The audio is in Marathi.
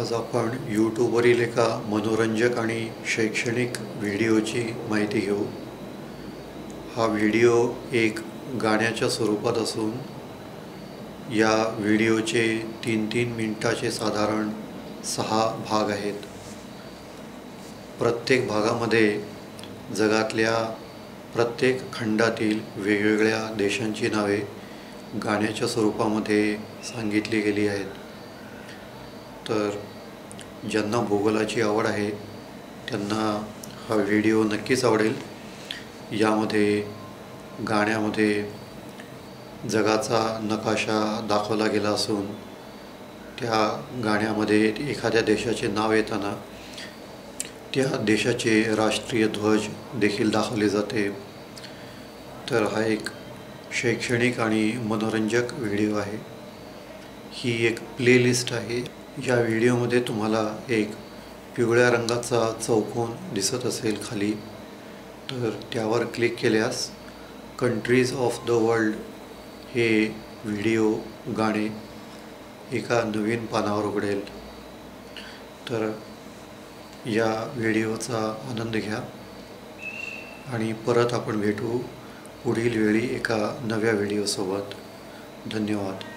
आज आपण यूट्यूबवरील एका मनोरंजक आणि शैक्षणिक व्हिडिओची माहिती घेऊ. हा व्हिडिओ एक गाण्याच्या स्वरूपात असून या व्हिडिओचे तीन तीन मिनटाचे साधारण सहा भाग आहेत. प्रत्येक भागामध्ये जगातल्या प्रत्येक खंडातील वेगवेगळ्या देशांची नावे गाण्याच्या स्वरूपामध्ये सांगितली गेली आहेत. तर ज्यांना भूगोलाची आवड आहे त्यांना हा व्हिडिओ नक्कीच आवडेल. यामध्ये गाण्यामध्ये जगाचा नकाशा दाखवला गेला असून त्या गाण्यामध्ये एखाद्या देशाचे नाव येताना त्या देशाचे राष्ट्रीय ध्वज देखील दाखवले जाते. तर हा एक शैक्षणिक आणि मनोरंजक व्हिडिओ आहे. ही एक प्लेलिस्ट आहे. या व्हिडिओमध्ये तुम्हाला एक पिवळ्या रंगाचा चौकोन दिसत असेल खाली. तर त्यावर क्लिक केल्यास कंट्रीज ऑफ द वर्ल्ड हे व्हिडिओ गाणे एका नवीन पानावर उघडेल. तर या व्हिडिओचा आनंद घ्या. आणि परत आपण भेटू पुढील वेळी एका नव्या व्हिडिओसोबत. धन्यवाद.